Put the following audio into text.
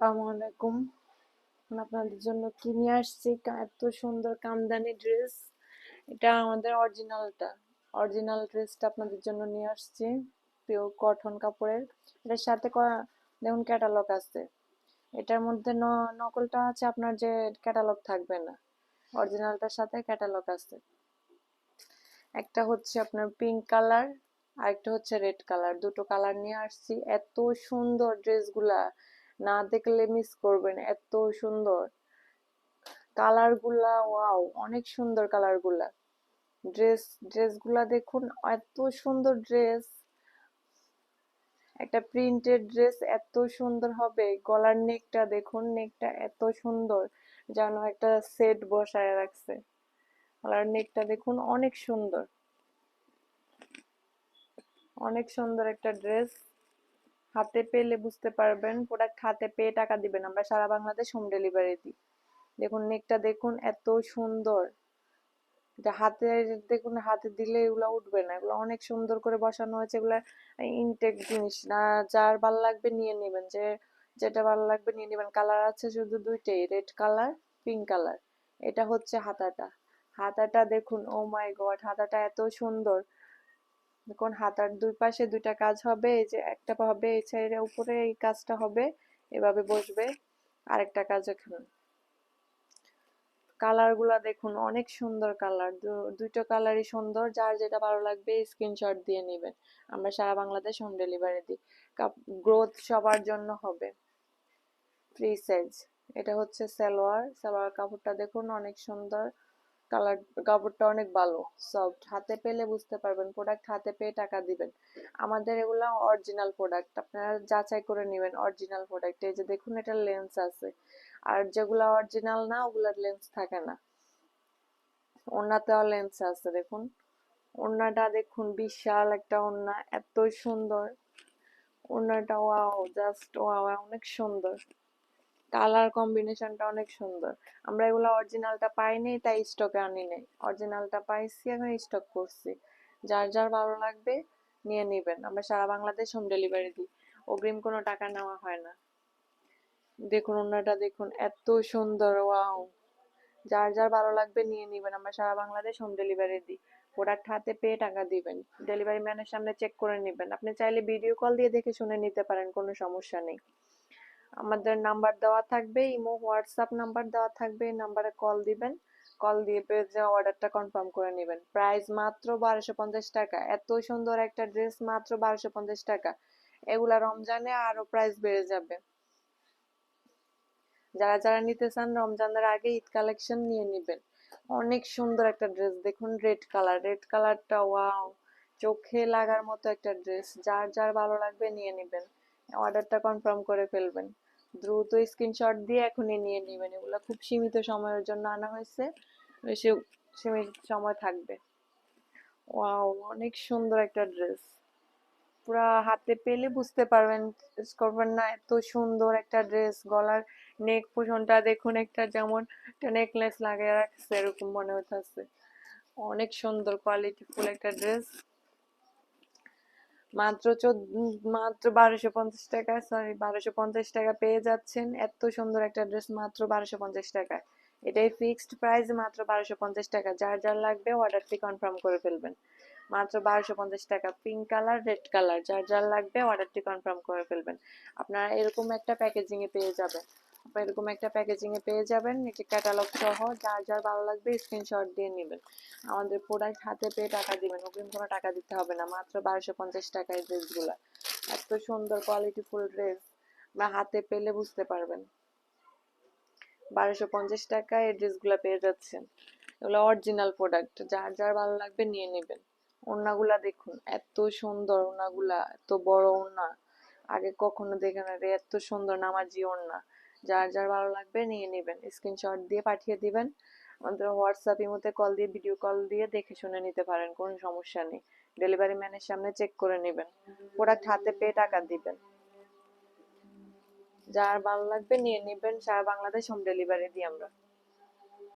আলাইকুম আপনাদের জন্য কি আসছি এত সুন্দর কামদানি ড্রেস এটা আমাদের অরিজিনালটা অরিজিনাল ড্রেসটা আপনাদের জন্য নিয়ে আসছি পিওর কটন কাপড়ের। এটার সাথে দেখুন ক্যাটালগ আছে। এটার মধ্যে নকলটা আছে, আপনার যে ক্যাটালগ থাকবে না। অরিজিনালটার সাথে ক্যাটালগ আছে। একটা হচ্ছে আপনার পিঙ্ক কালার আর একটা হচ্ছে রেড কালার দুটো কালার নিয়ে আসছি। এত সুন্দর ড্রেসগুলা না দেখলে মিস করবেন এত সুন্দর। কালারগুলা ওয়াও অনেক সুন্দর কালারগুলা। ড্রেস ড্রেসগুলা দেখুন, এত সুন্দর ড্রেস একটা প্রিন্টেড ড্রেস এত সুন্দর হবে, গলার নেকটা দেখুন নেকটা এত সুন্দর, যেন একটা সেট বসায় রাখছে। গলার নেকটা দেখুন, অনেক সুন্দর। অনেক সুন্দর একটা ড্রেস হাতে পেলে বুঝতে পারবেন প্রোডাক্ট হাতে পেয়ে টাকা দিবেন। আমরা সারা বাংলাদেশ হোম ডেলিভারি দিই। দেখুন নেকটা দেখুন, এত সুন্দর। এটা হাতে দেখুন, হাতে দিলে এগুলো উঠবে না। এগুলো অনেক সুন্দর করে বসানো হয়েছে। এগুলো ইনটেক জিনিস না, যার ভালো লাগবে নিয়ে নেবেন। যে, যেটা ভালো লাগবে নিয়ে নেবেন। কালার আছে শুধু দুইটাই রেড কালার পিঙ্ক কালার এটা হচ্ছে হাতাটা। হাতাটা দেখুন ও মাই গড হাতাটা এত সুন্দর। দেখুন হাতার দুই পাশে দুইটা কাজ হবে, এই যে একটা হবে এই সাইডে উপরে এই কাজটা হবে, এভাবে বসবে। আরেকটা কাজ এখানে। কালারগুলা দেখুন, অনেক সুন্দর কালার দুইটা কালারই সুন্দর, যার যেটা ভালো লাগবে স্ক্রিনশট দিয়ে নেবেন। আমরা সারা বাংলাদেশ হোম ডেলিভারি দিই। গ্রোথ সবার জন্য হবে। ফ্রি সাইজ এটা হচ্ছে সালোয়ার। সালোয়ার কাপড়টা দেখুন, অনেক সুন্দর। কালার, কাপড়টা অনেক ভালো সফট হাতে পেলে বুঝতে পারবেন প্রোডাক্ট হাতে পেয়ে টাকা দিবেন। আমাদের এগুলা অরিজিনাল প্রোডাক্ট আপনারা যাচাই করে নেবেন অরিজিনাল প্রোডাক্ট এই যে দেখুন এটা লেন্স আছে। আর যেগুলা অরিজিনাল না, ওগুলার লেন্স থাকে না। ওড়নাতেও লেন্স আছে, দেখুন। ওড়নাটা দেখুন, বিশাল একটা ওড়না এত সুন্দর। ওড়নাটা ওয়াও জাস্ট ওয়াও অনেক সুন্দর। কালার কম্বিনেশনটা অনেক সুন্দর। আমরা এগুলো অরিজিনালটা পাইনি তাই স্টকে আনি নাই। অরিজিনালটা পাইছি, এখন স্টক করছি। যার যার ভালো লাগবে নিয়ে নেবেন। আমরা সারা বাংলাদেশ হোম ডেলিভারি দিই। অগ্রিম কোনো টাকা নেওয়া হয় না। দেখুন ওনাটা দেখুন, এত সুন্দর, ওয়াও! যার যার ভালো লাগবে নিয়ে নেবেন। আমরা সারা বাংলাদেশ হোম ডেলিভারি দিই। প্রোডাক্ট হাতে পেয়ে টাকা দিবেন। ডেলিভারি ম্যানের সামনে চেক করে নেবেন। আপনি চাইলে ভিডিও কল দিয়ে দেখে শুনে নিতে পারেন, কোনো সমস্যা নেই। আমাদের নাম্বার দেওয়া থাকবে, ইমো, হোয়াটসঅ্যাপ নাম্বার দেওয়া থাকবে নাম্বারে কল দিবেন। কল দিয়ে যে অর্ডারটা কনফার্ম করে নেবেন। প্রাইস মাত্র বারোশো পঞ্চাশ টাকা। এত সুন্দর একটা ড্রেস মাত্র বারোশো পঞ্চাশ টাকা। এগুলা রমজানে আরও প্রাইস বেড়ে যাবে। যারা যারা নিতে চান রমজানের আগে ঈদ কালেকশন নিয়ে নেবেন। অনেক সুন্দর একটা ড্রেস। দেখুন রেড কালার। রেড কালারটা, ওয়াও! চোখে লাগার মতো একটা ড্রেস। যার যার ভালো লাগবে নিয়ে নেবেন। অর্ডারটা কনফার্ম করে ফেলবেন। দ্রুত স্ক্রিনশট দিয়ে এখনই নিয়ে নেবেন। এগুলো খুব সীমিত সময়ের জন্য আনা হয়েছে। বেশি সীমিত সময় থাকবে। ওয়াও অনেক সুন্দর একটা ড্রেস পুরা হাতে পেলে বুঝতে পারবেন করবেন না। এত সুন্দর একটা ড্রেস গলার নেক পোষণটা দেখুন, একটা যেমন একটা নেকলেস লাগিয়ে রাখছে, এরকম মনে হইতেছে। অনেক সুন্দর কোয়ালিটি ফুল একটা ড্রেস মাত্র চোদ্দ, মাত্র বারোশো পঞ্চাশ টাকা সরি বারোশো পঞ্চাশ টাকা পেয়ে যাচ্ছেন। এত সুন্দর একটা ড্রেস মাত্র বারোশো পঞ্চাশ টাকায় এটাই ফিক্সড প্রাইস মাত্র বারোশো পঞ্চাশ টাকা। যার যার লাগবে অর্ডারটি কনফার্ম করে ফেলবেন। মাত্র বারোশো পঞ্চাশ টাকা। পিঙ্ক কালার রেড কালার যার যার লাগবে অর্ডারটি কনফার্ম করে ফেলবেন। আপনারা এরকম একটা প্যাকেজিং এ পেয়ে যাবেন। এরকম একটা প্যাকেজিং এ পেয়ে যাবেন। এটি ক্যাটালগ সহ যার যার ভালো লাগবে স্ক্রিনশট দিয়ে নেবেন। আমাদের প্রোডাক্ট হাতে পেয়ে টাকা দিবেন। অগ্রিম কোনো টাকা দিতে হবে না। মাত্র বারোশো পঞ্চাশ টাকায় ড্রেসগুলো এত সুন্দর কোয়ালিটি ফুল ড্রেস বা হাতে পেলে বুঝতে পারবেন। বারোশো পঞ্চাশ টাকায় এই ড্রেসগুলো পেয়ে যাচ্ছেন। এগুলো অরিজিনাল প্রোডাক্ট যার যার ভালো লাগবে নিয়ে নেবেন। ওড়নাগুলা দেখুন, এত সুন্দর ওড়নাগুলা। এত বড় ওড়না। আগে কখনো দেখে না রে, এত সুন্দর নামাজি ওড়না। যার যার ভালো লাগবে নিয়ে নেবেন। স্ক্রিনশট দিয়ে পাঠিয়ে দিবেন। আমাদের হোয়াটসঅ্যাপ ইমোতে কল দিয়ে ভিডিও কল দিয়ে দেখে শুনে নিতে পারেন, কোনো সমস্যা নেই। ডেলিভারি ম্যানের সামনে চেক করে নেবেন। প্রোডাক্ট হাতে পেয়ে টাকা দিবেন। যার ভালো লাগবে নিয়ে নেবেন। সারা বাংলাদেশ হোম ডেলিভারি দিই আমরা।